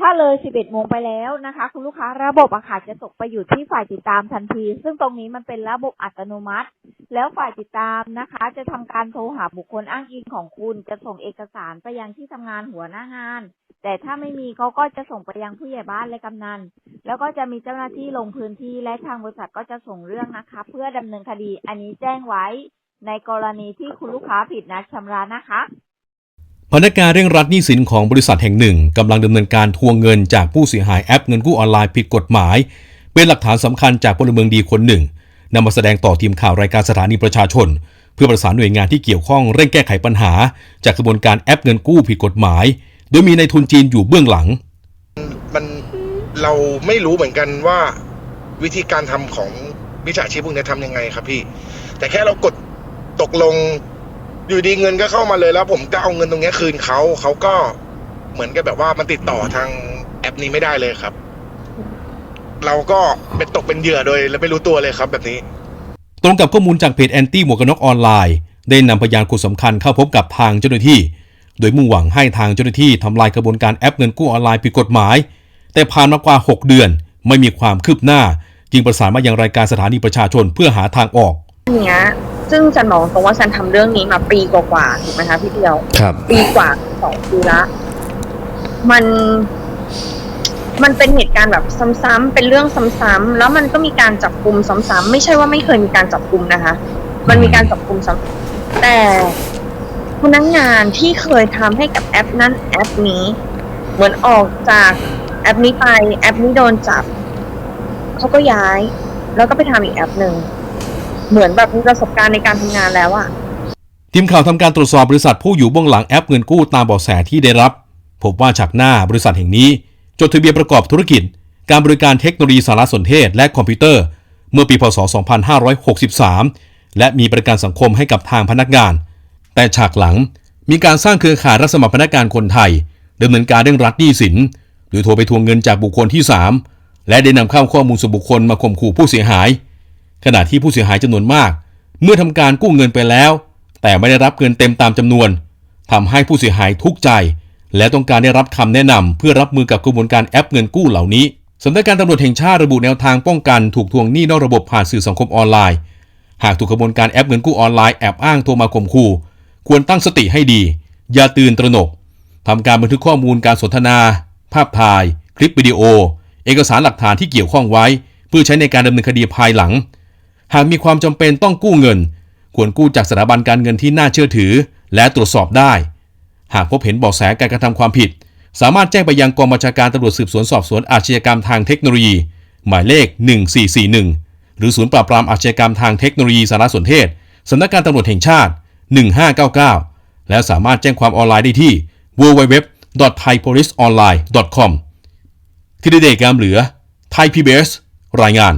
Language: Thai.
ถ้าเลย 11 โมงไปแล้วนะคะ คุณลูกค้าระบบอะค่ะจะตกไปอยู่ที่ฝ่ายติดตามทันที ซึ่งตรงนี้มันเป็นระบบอัตโนมัติ แล้วฝ่ายติดตามนะคะ จะทำการโทรหาบุคคลอ้างอิงของคุณ จะส่งเอกสารไปยังที่ทำงานหัวหน้างาน แต่ถ้าไม่มีเขาก็จะส่งไปยังผู้ใหญ่บ้านและกำนัน แล้วก็จะมีเจ้าหน้าที่ลงพื้นที่และทางบริษัทก็จะส่งเรื่องนะคะ เพื่อดำเนินคดี อันนี้แจ้งไว้ในกรณีที่คุณลูกค้าผิดนัดชำระนะคะ พนักงานเร่งรัดหนี้สินของบริษัทแห่งหนึ่งกำลังดำเนินการทวงเงินจากผู้เสียหายแอปเงินกู้ออนไลน์ผิดกฎหมาย เป็นหลักฐานสำคัญจากพลเมืองดีคนหนึ่งนำมาแสดงต่อทีมข่าวรายการสถานีประชาชน เพื่อประสานหน่วยงานที่เกี่ยวข้องเร่งแก้ไขปัญหา จากกระบวนการแอปเงินกู้ผิดกฎหมาย โดยมีนายทุนจีนอยู่เบื้องหลัง มันเราไม่รู้เหมือนกันว่าวิธีการทำของวิชาชีพพวกนี้ทำยังไงครับพี่ แต่แค่เรากดตกลง อยู่ดีเงินก็เข้ามาเลยแล้ว ผมก็เอาเงินตรงนี้คืนเขาเขาก็เหมือนกับแบบว่ามันติดต่อทางแอปนี้ไม่ได้เลยครับ เราก็เป็นตกเป็นเหยื่อโดยแล้วไม่รู้ตัวเลยครับแบบนี้ ตรงกับข้อมูลจากเพจแอนตี้หมวกกันน็อกออนไลน์ได้นำพยานคนสำคัญเข้าพบกับทางเจ้าหน้าที่ โดยมุ่งหวังให้ทางเจ้าหน้าที่ทำลายกระบวนการแอปเงินกู้ออนไลน์ผิดกฎหมาย แต่ผ่านมากว่า 6 เดือน ไม่มีความคืบหน้า จึงประสานมายังรายการสถานีประชาชนเพื่อหาทางออก เนี้ย ซึ่งจันมองตรงว่าจันทำเรื่องนี้มาปีกว่าๆถูกไหมคะพี่เดียวครับ ปีกว่าสองปีละ มัน มันเป็นเหตุการณ์แบบซ้ำๆเป็นเรื่องซ้ำๆแล้วมันก็มีการจับกลุ่มซ้ำๆไม่ใช่ว่าไม่เคยมีการจับกลุ่มนะคะ มันมีการจับกลุ่มซ้ำแต่พนักงานที่เคยทำให้กับแอปนั้นแอปนี้ เหมือนออกจากแอปนี้ไป แอปนี้โดนจับเขาก็ย้าย แล้วก็ไปทำอีกแอปหนึ่ง เหมือนแบบมีประสบการณ์ในการทำงานแล้วอะทีมข่าวทำการตรวจสอบบริษัทผู้อยู่เบื้องหลังแอปเงินกู้ตามเบาะแสที่ได้รับ พบว่าจากหน้าบริษัทแห่งนี้ จดทะเบียนประกอบธุรกิจ การบริการเทคโนโลยีสารสนเทศและคอมพิวเตอร์ เมื่อปีพศ 2563 และมีประกันสังคมให้กับทางพนักงาน แต่ฉากหลังมีการสร้างเครือข่ายรับสมัครพนักงานคนไทยดำเนินการเรื่องรัฐหนี้สินโดยโทรไปทวงเงินจากบุคคลที่ 3 และได้นำเข้าข้อมูลส่วนบุคคลมาข่มขู่ผู้เสียหาย ขณะที่ผู้เสียหายจำนวนมาก เมื่อทำการกู้เงินไปแล้ว แต่ไม่ได้รับเงินเต็มตามจำนวนทำให้ผู้เสียหายทุกข์ใจ และต้องการได้รับคำแนะนำเพื่อรับมือกับกระบวนการแอปเงินกู้เหล่านี้สำนักงานตำรวจแห่งชาติระบุแนวทางป้องกันถูกทวงหนี้นอกระบบผ่านสื่อสังคมออนไลน์ หากถูกกระบวนการแอปเงินกู้ออนไลน์แอบอ้างโทรมาข่มขู่ควรตั้งสติให้ดี อย่าตื่นตระหนกทำการบันทึกข้อมูลการสนทนา ภาพถ่าย คลิปวิดีโอ เอกสารหลักฐานที่เกี่ยวข้องไว้ เพื่อใช้ในการดำเนินคดีภายหลัง หากมีความจำเป็นต้องกู้เงิน ควรกู้จากสถาบันการเงินที่น่าเชื่อถือ และตรวจสอบได้ หากพบเห็นเบาะแสการกระทำความผิด สามารถแจ้งไปยังกองบัญชาการตำรวจสืบสวนสอบสวนอาชญากรรมทางเทคโนโลยี หมายเลข 1441 หรือศูนย์ปราบปรามอาชญากรรมทางเทคโนโลยีสารสนเทศสำนักงานตำรวจแห่งชาติ 1599 และสามารถแจ้งความออนไลน์ได้ที่ www.thaipoliceonline.com ที่ได้เดกามเหลือไทย PBS รายงาน